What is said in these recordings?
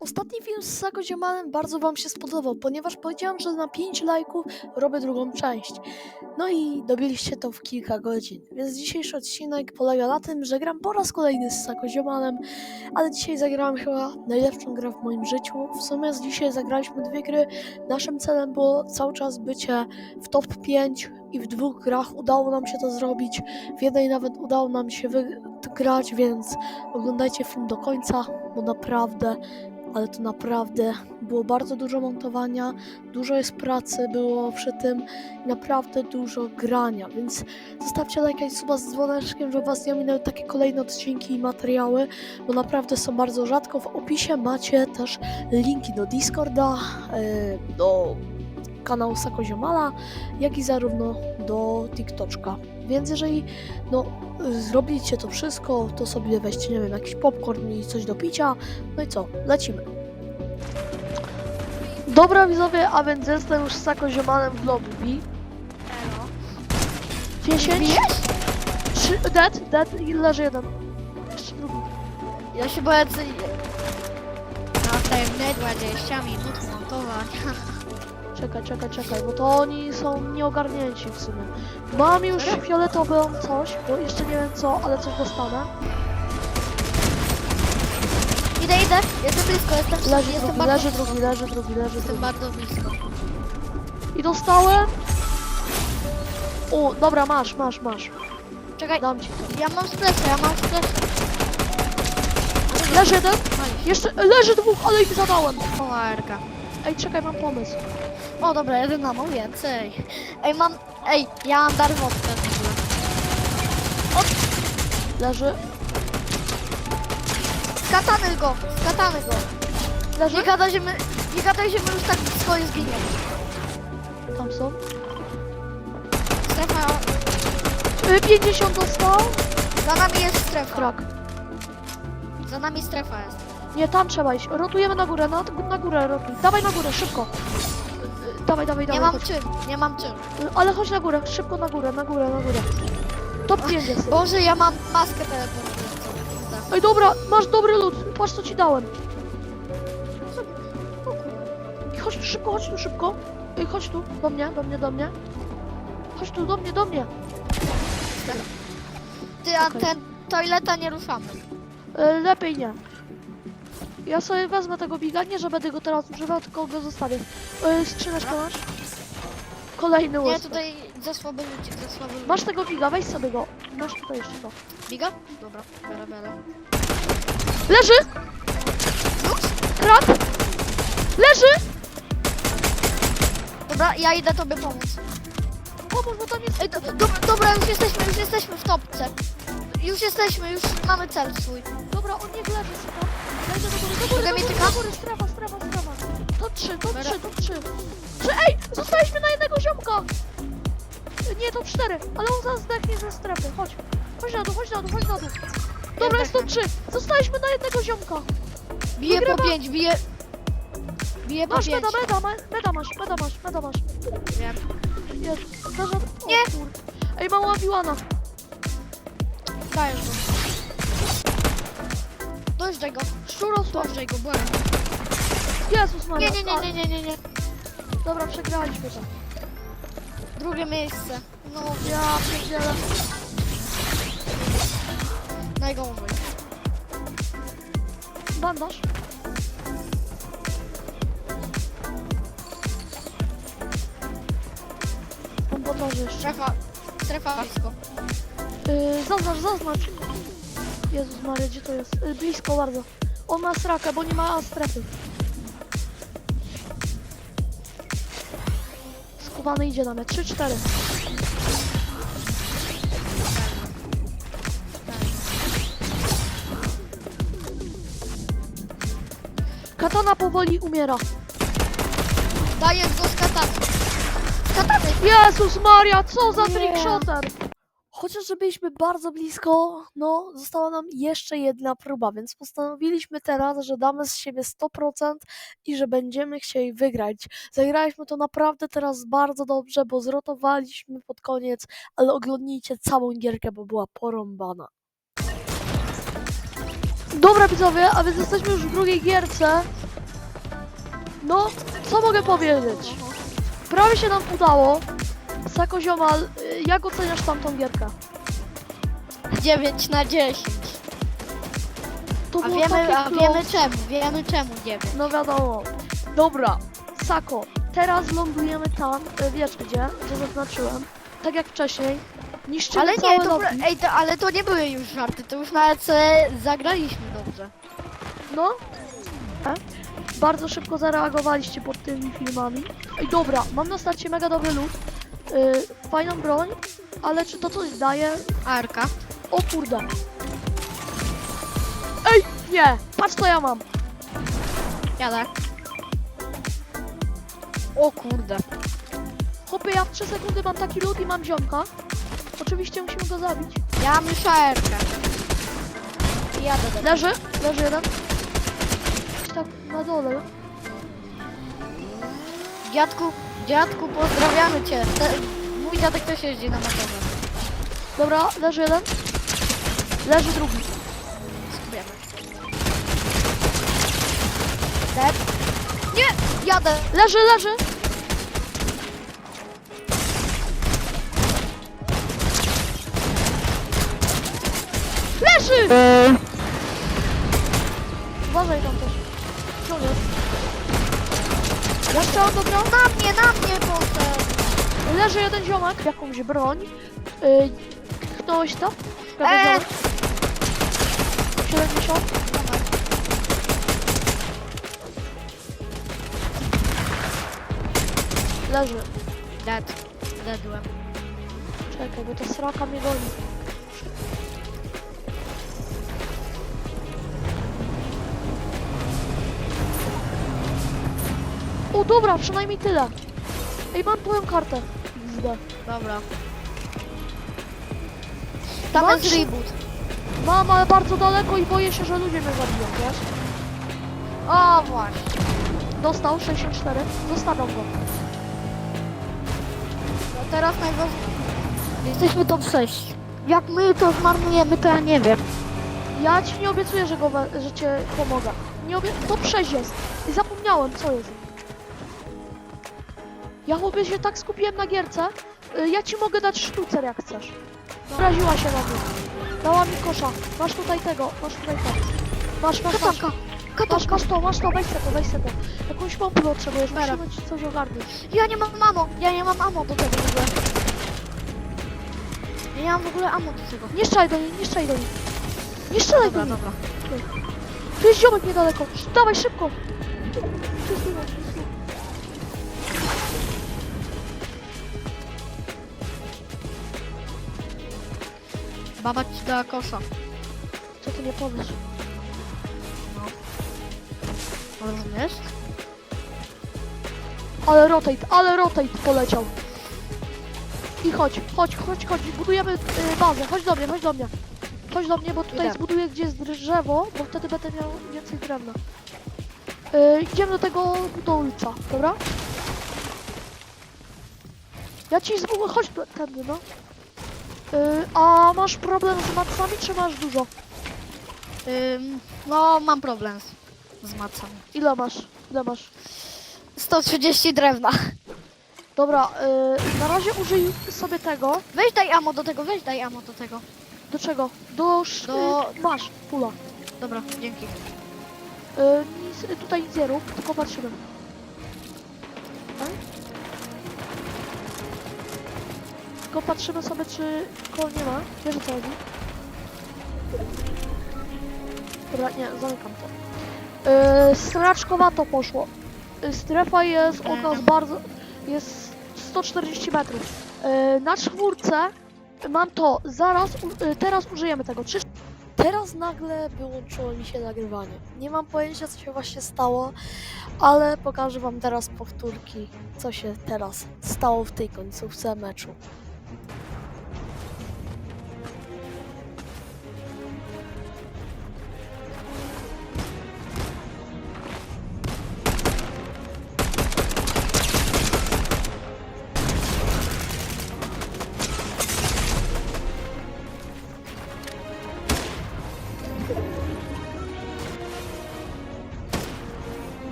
Ostatni film z Sako Ziomanem bardzo Wam się spodobał, ponieważ powiedziałam, że na 5 lajków robię drugą część. No i dobiliście to w kilka godzin. Więc dzisiejszy odcinek polega na tym, że gram po raz kolejny z Sako Ziomanem, ale dzisiaj zagrałem chyba najlepszą grę w moim życiu. W sumie z dzisiaj zagraliśmy dwie gry. Naszym celem było cały czas bycie w top 5 i w dwóch grach udało nam się to zrobić. W jednej nawet udało nam się wygrać, więc oglądajcie film do końca, bo naprawdę ale to naprawdę było bardzo dużo montowania, dużo jest pracy było przy tym naprawdę dużo grania, więc zostawcie lajka i suba z dzwoneczkiem, żeby was nie ominęły takie kolejne odcinki i materiały, bo naprawdę są bardzo rzadko. W opisie macie też linki do Discorda, yy, do kanału Sako Ziomala, jak i zarówno do TikToczka. Więc jeżeli no, zrobicie to wszystko, to sobie weźcie, nie wiem, jakiś popcorn i coś do picia. No i co? Lecimy. Dobra widzowie, a więc jestem już z Sako Ziomanem w lobby. 10 3, dead, dead i leży jeden. Jeszcze drugi. Ja się boję, co... Na tajemne 20 minut montowania. Czekaj, czekaj, czekaj, bo to oni są nieogarnięci w sumie. Mam już fioletową coś, bo jeszcze nie wiem co, ale coś dostanę. Idę, idę, jestem blisko, jestem, Leży jestem drugi, bardzo leży blisko. drugi, leży drugi, leży Jestem drugi. bardzo blisko. I dostałem. O, dobra, masz, masz, masz. Czekaj, Dam ci to. ja mam stresę, ja mam stresę. Leży jeden, jeszcze, leży dwóch, ale ich zadałem. Polarka. Ej, czekaj, mam pomysł. O dobra, jeden mam więcej. Ej, mam, ej, ja mam darmowkę w ogóle. Leży, Skatamy go, skatamy go. leży, Nie gadaj, że my, nie gadaj, że my już tak i zginiemy. tam są. Strefa, Y, 50 dostał. za nami jest strefa. Krak. Za nami strefa jest. Nie, tam trzeba iść. Rotujemy na górę, na, na górę rotuj. Dawaj na górę, szybko. Y, Dawaj, dawaj, Nie dawaj. mam chodź. czym, nie mam czym. Ale chodź na górę, szybko na górę, na górę, na górę. Top 5 jest. Boże, ja mam maskę teleportującą. Ej, dobra, masz dobry lód. Patrz, co ci dałem. Chodź tu szybko, chodź tu szybko. Ej, chodź tu, do mnie, do mnie, do mnie. Chodź tu, do mnie, do mnie. Ty, a Okej. ten toileta nie ruszamy. E, lepiej nie. Ja sobie wezmę tego biga, nie że będę go teraz używał, tylko go zostawię. E, skrzyneczkę masz? Kolejny Nie, łys. tutaj za słaby ludzi, za słaby ludzi. Masz tego biga, weź sobie go. Masz tutaj jeszcze go. biga? Dobra, biorę, biorę. Leży! Krak! Leży! Dobra, ja idę tobie pomóc. Pomóż, bo tam jest... Ej, do, do, dobra, już jesteśmy, już jesteśmy w topce. Już jesteśmy, już mamy cel swój. Dobra, on niech leży tam. Leży do góry, do góry, Mogę do góry, do góry, strefa, strefa, strefa. To trzy, to Dobra. trzy, to trzy. Trzy, ej! Zostaliśmy na jednego ziomka! Nie, to cztery, ale on zaraz zdechnie ze strefy. Chodź. Chodź na dół, chodź na dół, chodź na dół. Dobra, jest to zdechnę. trzy. Zostaliśmy na jednego ziomka. Bije po Wygrywa. pięć, bije... Bije po Masz pięć. meda, meda, ma- meda masz, meda masz, meda masz. Wiem. Jest. Nie. Ej, mam łabiłana. Dajesz go. Dojeżdżaj go. Szczuro, stop. Dojeżdżaj go, błagam. Jezus Maria. Nie, nie, nie, nie, nie, nie, nie. Dobra, przegraliśmy to. Drugie miejsce. No, Ja pierdzielę. najgorzej. Bandaż. Bandaże jeszcze. Strefa, strefa blisko. Yy, zaznacz, zaznacz. Jezus Maria, gdzie to jest? Yy, blisko bardzo. On ma srakę, bo nie ma strefy. Skuwany idzie na mnie. 3-4. Katana powoli umiera. Dajesz go z katany. Katany. Jezus Maria, co za Nie. Chociaż, byliśmy bardzo blisko, no, została nam jeszcze jedna próba, więc postanowiliśmy teraz, że damy z siebie 100% i że będziemy chcieli wygrać. Zagraliśmy to naprawdę teraz bardzo dobrze, bo zrotowaliśmy pod koniec, ale oglądnijcie całą gierkę, bo była porąbana. Dobra widzowie, a więc jesteśmy już w drugiej gierce. No, co mogę powiedzieć? Prawie się nam udało. Sako Ziomal, y, jak oceniasz tamtą gierkę? 9 na 10. To A było wiemy, takie a wiemy czemu, wiemy czemu 9. No wiadomo. Dobra, Sako, teraz lądujemy tam, y, wiesz gdzie, gdzie zaznaczyłem. Tak jak wcześniej. Niszczymy Ale całe nie, to, lobby. ej, to, ale to nie były już żarty, to już nawet e, zagraliśmy dobrze. No. E? Bardzo szybko zareagowaliście pod tymi filmami. Ej, dobra, mam na starcie mega dobry loot. Y, fajną broń, ale czy to coś daje? Arka. O kurde. Ej, nie, patrz co ja mam. Jadę. O kurde. Chłopie, ja w 3 sekundy mam taki loot i mam ziomka. Oczywiście musimy go zabić. Ja mam już ARkę. I jadę do Leży, leży jeden. Tak na dole. Dziadku, dziadku, pozdrawiamy cię. Te, mój dziadek też jeździ na motorze. Dobra, leży jeden. Leży drugi. Skupiamy. Dead. Nie! Jadę! Leży, leży. Leży! Uważaj tam też. Jeszcze on dobrał? Na mnie, na mnie poszedł! Leży jeden ziomek, jakąś broń. Yy, to? Prawie Eee! ziomek. 70. Leży. Dead. Deadłem. Czekaj, bo ta sraka mnie goni. O dobra, przynajmniej tyle. Ej, mam twoją kartę. XD. Dobra. Tam Mam jest trzy- reboot. Mam, ale bardzo daleko i boję się, że ludzie mnie zabiją, wiesz? O właśnie. Dostał 64. Zostawiam go. No teraz najważniejsze. Jesteśmy top 6. Jak my to zmarnujemy, to ja nie wiem. Ja ci nie obiecuję, że, go, we- że cię pomogę. Nie obie... To 6 jest. I zapomniałem, co jest. Ja chłopie się tak skupiłem na gierce. y, Ja ci mogę dać sztucer, jak chcesz. Obraziła się na mnie. Dała mi kosza. Masz tutaj tego, masz tutaj to. Masz, masz, masz. Katanka. Masz, masz to, masz to, weź se to, weź se to. Jakąś pompę potrzebujesz, Dobra. musimy ci coś ogarnąć. Ja nie mam mamo. Ja nie mam ammo do tego w ogóle. Ja nie mam w ogóle ammo do tego. Nie strzelaj do niej, nie strzelaj do niej. Nie strzelaj do Dobra, niej. dobra. Tu jest ziomek niedaleko. Dawaj szybko. Tu jest ziomek, Baba ci dała kosza. Co ty nie powiesz? Rozumiesz? Ale rotate, ale rotate poleciał. I chodź, chodź, chodź, chodź, budujemy y, bazę. Chodź do mnie, chodź do mnie. Chodź do mnie, bo tutaj Idę. zbuduję gdzie jest drzewo, bo wtedy będę miał więcej drewna. Y, idziemy do tego budowlca, dobra? Ja ci zbuduję, chodź tędy, no. Y, a masz problem z macami, czy masz dużo? Ym, no, mam problem z, z macami. Ile masz? Ile masz? 130 drewna. Dobra, y, na razie użyj sobie tego. Weź daj ammo do tego, weź daj ammo do tego. Do czego? Do... sz- Do- Y, masz, pula. Dobra, dzięki. Y, nic, tutaj nic nie rób, tylko patrzymy. Tylko patrzymy sobie, czy koło nie ma. Wiesz o co chodzi? Dobra, nie, zamykam to. Yy, straczkowato poszło. Y, strefa jest od nas bardzo... jest 140 metrów. Yy, na czwórce mam to, zaraz, u- y, teraz użyjemy tego. Trzy Teraz nagle wyłączyło mi się nagrywanie. Nie mam pojęcia, co się właśnie stało, ale pokażę Wam teraz powtórki, co się teraz stało w tej końcówce meczu. Thank you.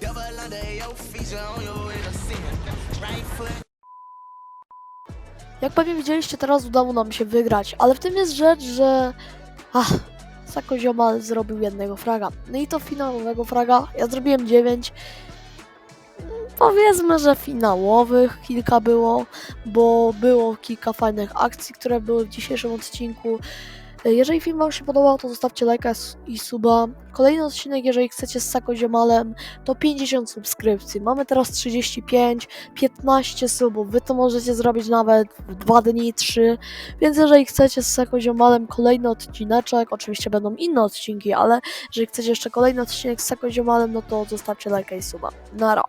Devil under your feet, you're on your way to sin. Right foot. Jak pewnie widzieliście, teraz udało nam się wygrać, ale w tym jest rzecz, że... Ach, Sako Ziomal zrobił jednego fraga. No i to finałowego fraga. Ja zrobiłem 9. Powiedzmy, że finałowych kilka było, bo było kilka fajnych akcji, które były w dzisiejszym odcinku. Jeżeli film Wam się podobał, to zostawcie lajka i suba. Kolejny odcinek, jeżeli chcecie z Sako Ziomalem, to 50 subskrypcji. Mamy teraz 35, 15 subów. Wy to możecie zrobić nawet w 2 dni, 3. Więc jeżeli chcecie z Sako Ziomalem kolejny odcineczek, oczywiście będą inne odcinki, ale jeżeli chcecie jeszcze kolejny odcinek z Sako Ziomalem, no to zostawcie lajka i suba. Nara.